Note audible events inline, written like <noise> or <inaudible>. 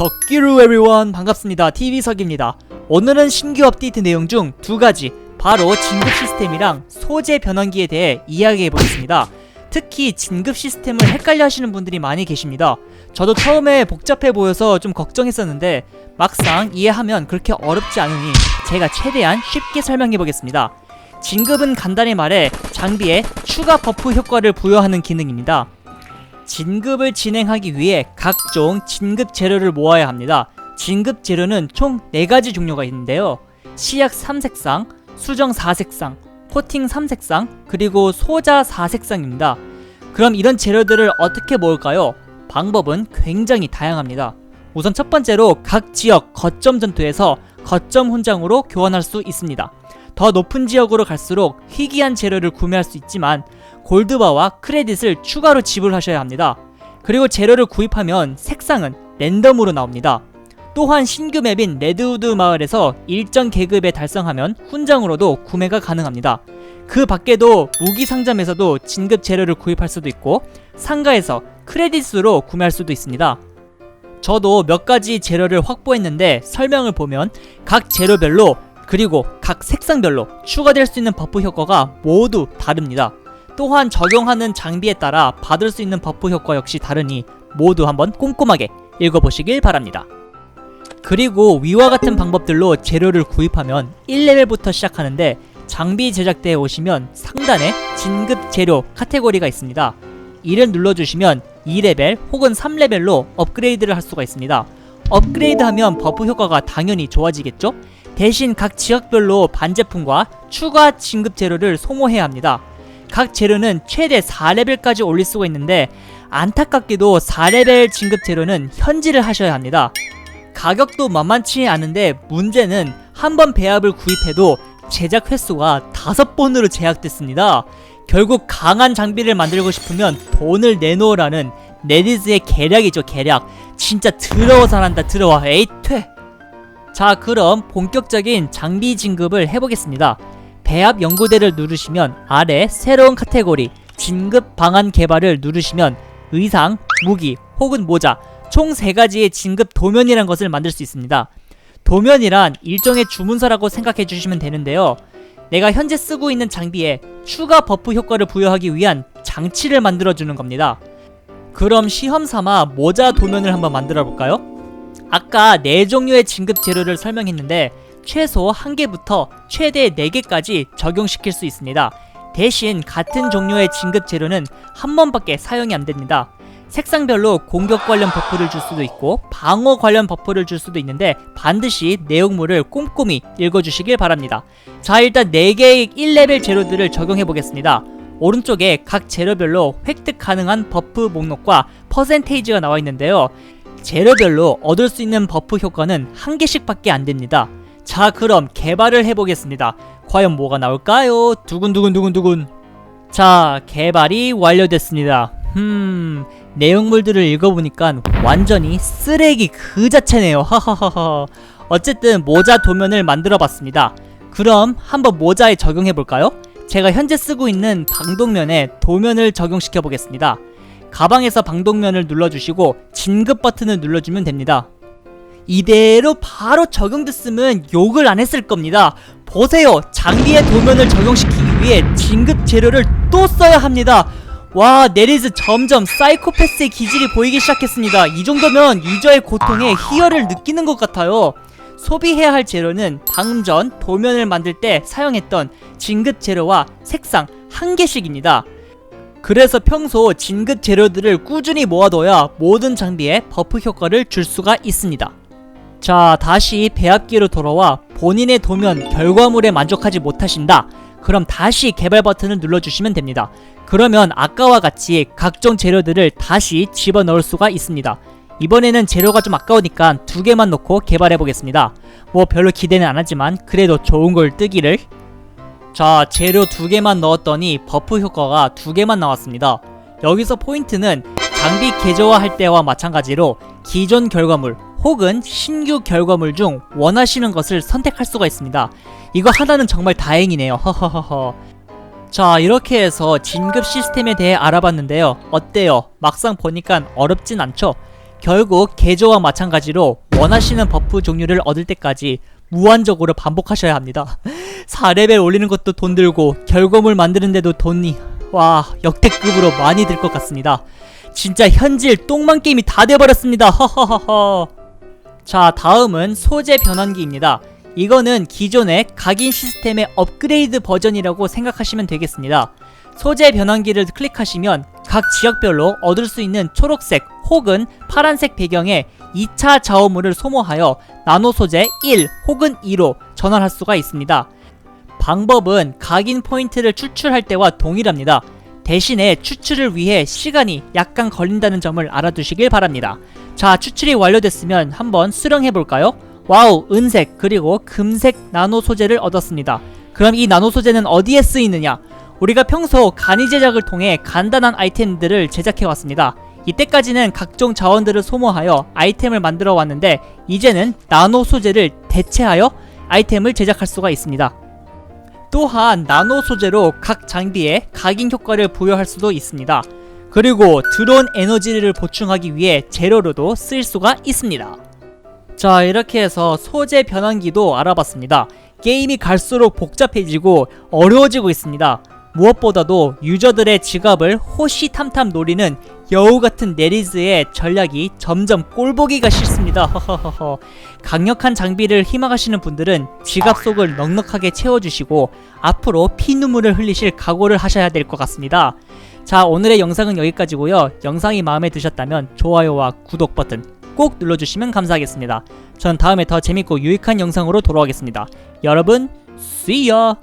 석기루 에브리원 반갑습니다. TV석입니다. 오늘은 신규 업데이트 내용 중 두 가지 바로 진급 시스템이랑 소재 변환기에 대해 이야기해 보겠습니다. 특히 진급 시스템을 헷갈려 하시는 분들이 많이 계십니다. 저도 처음에 복잡해 보여서 좀 걱정했었는데 막상 이해하면 그렇게 어렵지 않으니 제가 최대한 쉽게 설명해 보겠습니다. 진급은 간단히 말해 장비에 추가 버프 효과를 부여하는 기능입니다 진급을 진행하기 위해 각종 진급 재료를 모아야 합니다. 진급 재료는 총 4가지 종류가 있는데요. 시약 3색상, 수정 4색상, 코팅 3색상, 그리고 소자 4색상입니다. 그럼 이런 재료들을 어떻게 모을까요? 방법은 굉장히 다양합니다. 우선 첫 번째로 각 지역 거점 전투에서 거점 훈장으로 교환할 수 있습니다. 더 높은 지역으로 갈수록 희귀한 재료를 구매할 수 있지만 골드바와 크레딧을 추가로 지불하셔야 합니다. 그리고 재료를 구입하면 색상은 랜덤으로 나옵니다. 또한 신규 맵인 레드우드 마을에서 일정 계급에 달성하면 훈장으로도 구매가 가능합니다. 그 밖에도 무기 상점에서도 진급 재료를 구입할 수도 있고 상가에서 크레딧으로 구매할 수도 있습니다. 저도 몇 가지 재료를 확보했는데 설명을 보면 각 재료별로 그리고 각 색상별로 추가될 수 있는 버프 효과가 모두 다릅니다. 또한 적용하는 장비에 따라 받을 수 있는 버프 효과 역시 다르니 모두 한번 꼼꼼하게 읽어보시길 바랍니다. 그리고 위와 같은 방법들로 재료를 구입하면 1레벨부터 시작하는데 장비 제작대에 오시면 상단에 진급 재료 카테고리가 있습니다. 이를 눌러주시면 2레벨 혹은 3레벨로 업그레이드를 할 수가 있습니다. 업그레이드하면 버프 효과가 당연히 좋아지겠죠? 대신 각 지역별로 반제품과 추가 진급 재료를 소모해야 합니다. 각 재료는 최대 4레벨까지 올릴 수가 있는데 안타깝게도 4레벨 진급 재료는 현질을 하셔야 합니다. 가격도 만만치 않은데 문제는 한 번 배합을 구입해도 제작 횟수가 다섯 번으로 제약됐습니다. 결국 강한 장비를 만들고 싶으면 돈을 내놓으라는 레디즈의 계략이죠 계략. 진짜 더러워서 난다 더러워 에이 퇴. 자 그럼 본격적인 장비 진급을 해보겠습니다. 배합 연구대를 누르시면 아래 새로운 카테고리 진급 방안 개발을 누르시면 의상, 무기 혹은 모자 총세 가지의 진급 도면이란 것을 만들 수 있습니다. 도면이란 일종의 주문서라고 생각해 주시면 되는데요. 내가 현재 쓰고 있는 장비에 추가 버프 효과를 부여하기 위한 장치를 만들어 주는 겁니다. 그럼 시험 삼아 모자 도면을 한번 만들어 볼까요? 아까 네 종류의 진급 재료를 설명했는데 최소 1개부터 최대 4개까지 적용시킬 수 있습니다. 대신 같은 종류의 진급 재료는 한 번밖에 사용이 안 됩니다. 색상별로 공격 관련 버프를 줄 수도 있고 방어 관련 버프를 줄 수도 있는데 반드시 내용물을 꼼꼼히 읽어주시길 바랍니다. 자 일단 4개의 1레벨 재료들을 적용해 보겠습니다. 오른쪽에 각 재료별로 획득 가능한 버프 목록과 퍼센테이지가 나와 있는데요. 재료별로 얻을 수 있는 버프 효과는 한 개씩밖에 안 됩니다. 자 그럼 개발을 해보겠습니다. 과연 뭐가 나올까요? 두근두근두근두근 자 개발이 완료됐습니다. 음 내용물들을 읽어보니까 완전히 쓰레기 그 자체네요. 하하하하 어쨌든 모자 도면을 만들어봤습니다. 그럼 한번 모자에 적용해볼까요? 제가 현재 쓰고 있는 방독면에 도면을 적용시켜 보겠습니다. 가방에서 방독면을 눌러주시고 진급 버튼을 눌러주면 됩니다. 이대로 바로 적용됐으면 욕을 안 했을 겁니다. 보세요. 장비에 도면을 적용시키기 위해 진급 재료를 또 써야 합니다. 와, 네리즈 점점 사이코패스의 기질이 보이기 시작했습니다. 이 정도면 유저의 고통에 희열을 느끼는 것 같아요. 소비해야 할 재료는 방금 전 도면을 만들 때 사용했던 진급 재료와 색상 한 개씩입니다. 그래서 평소 진급 재료들을 꾸준히 모아둬야 모든 장비에 버프 효과를 줄 수가 있습니다. 자, 다시 배합기로 돌아와 본인의 도면 결과물에 만족하지 못하신다. 그럼 다시 개발 버튼을 눌러주시면 됩니다. 그러면 아까와 같이 각종 재료들을 다시 집어넣을 수가 있습니다. 이번에는 재료가 좀 아까우니까 두 개만 넣고 개발해 보겠습니다. 뭐 별로 기대는 안 하지만 그래도 좋은 걸 뜨기를. 자, 재료 두 개만 넣었더니 버프 효과가 두 개만 나왔습니다. 여기서 포인트는 장비 개조화할 때와 마찬가지로 기존 결과물 혹은 신규 결과물 중 원하시는 것을 선택할 수가 있습니다. 이거 하나는 정말 다행이네요. 허허허허. 자, 이렇게 해서 진급 시스템에 대해 알아봤는데요. 어때요? 막상 보니까 어렵진 않죠? 결국 개조와 마찬가지로 원하시는 버프 종류를 얻을 때까지 무한적으로 반복하셔야 합니다. <laughs> 4레벨 올리는 것도 돈 들고 결과물 만드는데도 돈이 와 역대급으로 많이 들 것 같습니다. 진짜 현질 똥만 게임이 다 돼버렸습니다. 허허허허. 자 다음은 소재 변환기입니다. 이거는 기존의 각인 시스템의 업그레이드 버전이라고 생각하시면 되겠습니다. 소재 변환기를 클릭하시면 각 지역별로 얻을 수 있는 초록색 혹은 파란색 배경에 2차 자원물을 소모하여 나노 소재 1 혹은 2로 전환할 수가 있습니다. 방법은 각인 포인트를 추출할 때와 동일합니다. 대신에 추출을 위해 시간이 약간 걸린다는 점을 알아두시길 바랍니다. 자, 추출이 완료됐으면 한번 수령해 볼까요? 와우, 은색 그리고 금색 나노 소재를 얻었습니다. 그럼 이 나노 소재는 어디에 쓰이느냐? 우리가 평소 간이 제작을 통해 간단한 아이템들을 제작해 왔습니다. 이때까지는 각종 자원들을 소모하여 아이템을 만들어 왔는데 이제는 나노 소재를 대체하여 아이템을 제작할 수가 있습니다. 또한 나노 소재로 각 장비에 각인 효과를 부여할 수도 있습니다. 그리고 드론 에너지를 보충하기 위해 재료로도 쓸 수가 있습니다. 자 이렇게 해서 소재 변환기도 알아봤습니다. 게임이 갈수록 복잡해지고 어려워지고 있습니다. 무엇보다도 유저들의 지갑을 호시탐탐 노리는 여우 같은 네리즈의 전략이 점점 꼴보기가 싫습니다. 허허허허. 강력한 장비를 희망하시는 분들은 지갑 속을 넉넉하게 채워주시고 앞으로 피눈물을 흘리실 각오를 하셔야 될 것 같습니다. 자 오늘의 영상은 여기까지고요. 영상이 마음에 드셨다면 좋아요와 구독 버튼 꼭 눌러주시면 감사하겠습니다. 전 다음에 더 재밌고 유익한 영상으로 돌아오겠습니다. 여러분, see ya!